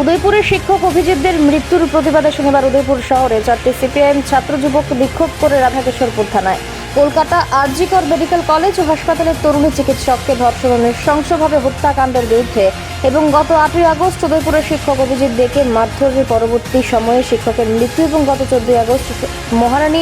উদয়পুরের শিক্ষক অভিজিৎদের মৃত্যুর প্রতিবাদে শনিবার উদয়পুর শহরে চারটি সিপিআইএম ছাত্র যুবক বিক্ষোভ করে রাধাকিশোরপুর থানায়। কলকাতা আরজিকর মেডিকেল কলেজ ও হাসপাতালের তরুণী চিকিৎসককে ধর্ষণ নৃশংসভাবে হত্যাকাণ্ডের বিরুদ্ধে এবং গত আটই আগস্ট উদয়পুরের শিক্ষক অভিজিৎ দেকে মারধরের পরবর্তী সময়ে শিক্ষকের মৃত্যু এবং গত চোদ্দই আগস্ট মহারানী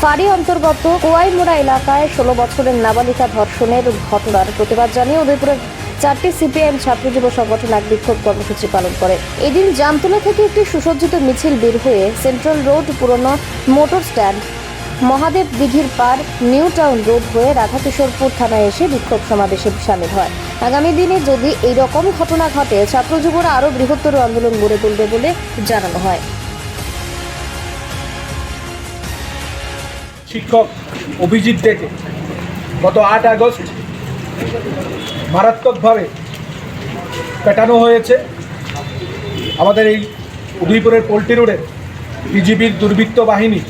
ফাঁড়ি অন্তর্গত কোয়াইমোড়া এলাকায় ষোলো বছরের নাবালিকা ধর্ষণের ঘটনার প্রতিবাদ জানিয়ে উদয়পুরের চারটি সিপিআইএম ছাত্র যুব সংগঠন এক বিক্ষোভ কর্মসূচি পালন করে। এদিন জামতলা থেকে একটি সুসজ্জিত মিছিল বের হয়ে সেন্ট্রাল রোড, পুরনো মোটর স্ট্যান্ড, মহাদেব দিঘির পার, নিউ টাউন রোড হয়ে রাধাকিশোরপুর থানায় এসে বিক্ষোভ সমাবেশে সামিল হয়। আগামী দিনে যদি এই রকম ঘটনা ঘটে, ছাত্র যুবরা আরও বৃহত্তর আন্দোলন গড়ে তুলবে বলে জানানো হয়। শিক্ষক অভিজিৎ ডেকে গত আট আগস্ট মারাত্মকভাবে পেটানো হয়েছে। আমাদের এই উদয়পুরের পোল্ট্রি রোডের বিজিবির দুর্বৃত্ত বাহিনী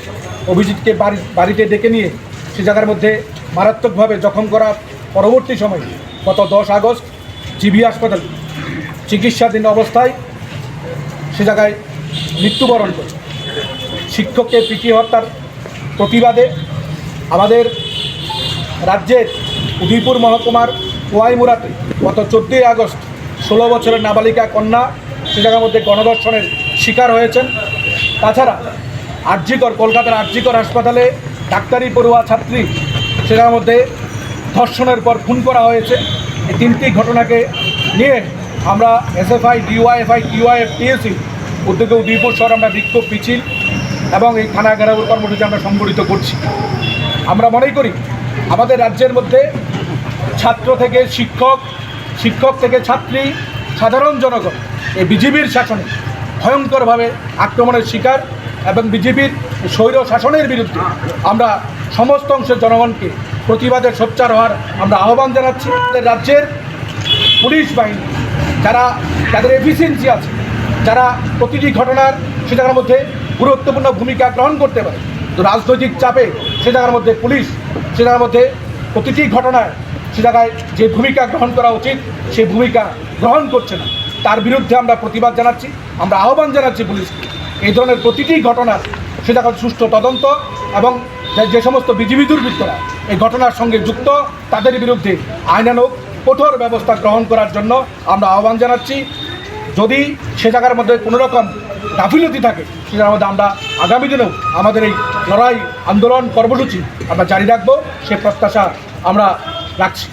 অভিজিৎকে বাড়ি, বাড়িতে ডেকে নিয়ে সে জায়গার মধ্যে মারাত্মকভাবে জখম করার পরবর্তী সময়ে গত দশ আগস্ট জিবি হাসপাতাল চিকিৎসাধীন অবস্থায় সে জায়গায় মৃত্যুবরণ করে। শিক্ষককে পিটিয়ে হত্যার প্রতিবাদে আমাদের রাজ্যের উদয়পুর মহকুমার কোয়াইমুরাতে গত চোদ্দোই আগস্ট ষোলো বছরের নাবালিকা কন্যা সে জায়গার মধ্যে গণধর্ষণের শিকার হয়েছেন। তাছাড়া আরজিকর, কলকাতার আরজিকর হাসপাতালে ডাক্তারি পড়ুয়া ছাত্রী সে জায়গার মধ্যে ধর্ষণের পর খুন করা হয়েছে। এই তিনটি ঘটনাকে নিয়ে আমরা এসএফআই, ডিওয়াইএফআই টিওয়াইএফ টিএসি উদ্যোগে উদয়পুর শহর আমরা বিক্ষোভ মিছিল এবং এই থানা ঘেরাও কর্মসূচি আমরা সংগঠিত করছি। আমরা মনে করি আমাদের রাজ্যের মধ্যে ছাত্র থেকে শিক্ষক শিক্ষক থেকে ছাত্রী, সাধারণ জনগণ। এই বিজেপির শাসনে ভয়ঙ্করভাবে আক্রমণের শিকার এবং বিজেপির স্বৈর শাসনের বিরুদ্ধে আমরা সমস্ত অংশের জনগণকে প্রতিবাদে সোচ্চার হওয়ার আমরা আহ্বান জানাচ্ছি। রাজ্যের পুলিশ বাহিনী, যারা যাদের এফিসিয়েন্সি আছে, যারা প্রতিটি ঘটনার সে জায়গার মধ্যে গুরুত্বপূর্ণ ভূমিকা গ্রহণ করতে পারে। তো রাজনৈতিক চাপে সে জায়গার মধ্যে পুলিশ, সে জায়গার মধ্যে প্রতিটি ঘটনায় সে জায়গায় যে ভূমিকা গ্রহণ করা উচিত সেই ভূমিকা গ্রহণ করছে না। তার বিরুদ্ধে আমরা প্রতিবাদ জানাচ্ছি, আমরা আহ্বান জানাচ্ছি পুলিশকে। এই ধরনের প্রতিটি ঘটনার সে জায়গায় সুষ্ঠু তদন্ত এবং যে- সমস্ত বিজিবি দুর্বৃত্তরা এই ঘটনার সঙ্গে যুক্ত, তাদের বিরুদ্ধে আইনানুগ, কঠোর ব্যবস্থা গ্রহণ করার জন্য আমরা আহ্বান জানাচ্ছি। যদি সে জায়গার মধ্যে কোনো রকম গাফিলতি থাকে, সে জায়গার মধ্যে আমরা আগামী দিনেও আমাদের এই লড়াই আন্দোলন কর্মসূচি আমরা জারি রাখব। সে প্রত্যাশা আমরা রাখছি